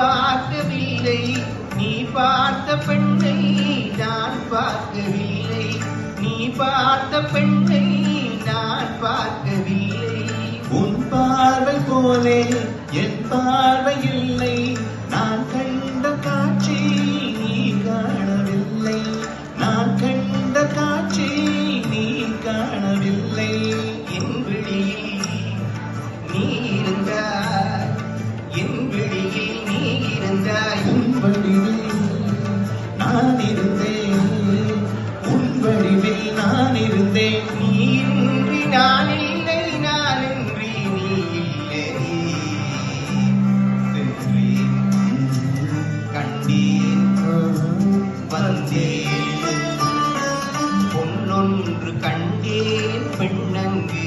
பார்க்கவில்லை. நீ பார்த்த பெண்ணை நான் பார்க்கவில்லை. நீ பார்த்த பெண்ணை நான் பார்க்கவில்லை. உன் பார்வை போலே என் பார்வை இல்லை. நான் கண்ட காட்சி நீ காணவில்லை. நான் கண்ட காட்சி நீ காணவில்லை. என் விழியில் நீ இருந்தாய். என் விழி இருந்தாய் வடிவில் நான் இருந்தேன் உன் வடிவில் நான் இருந்தேன் நான் இல்லை நீ இல்லை கண்டேன் வந்தேன் பொன்னொன்று கண்டேன் பெண்ணங்கு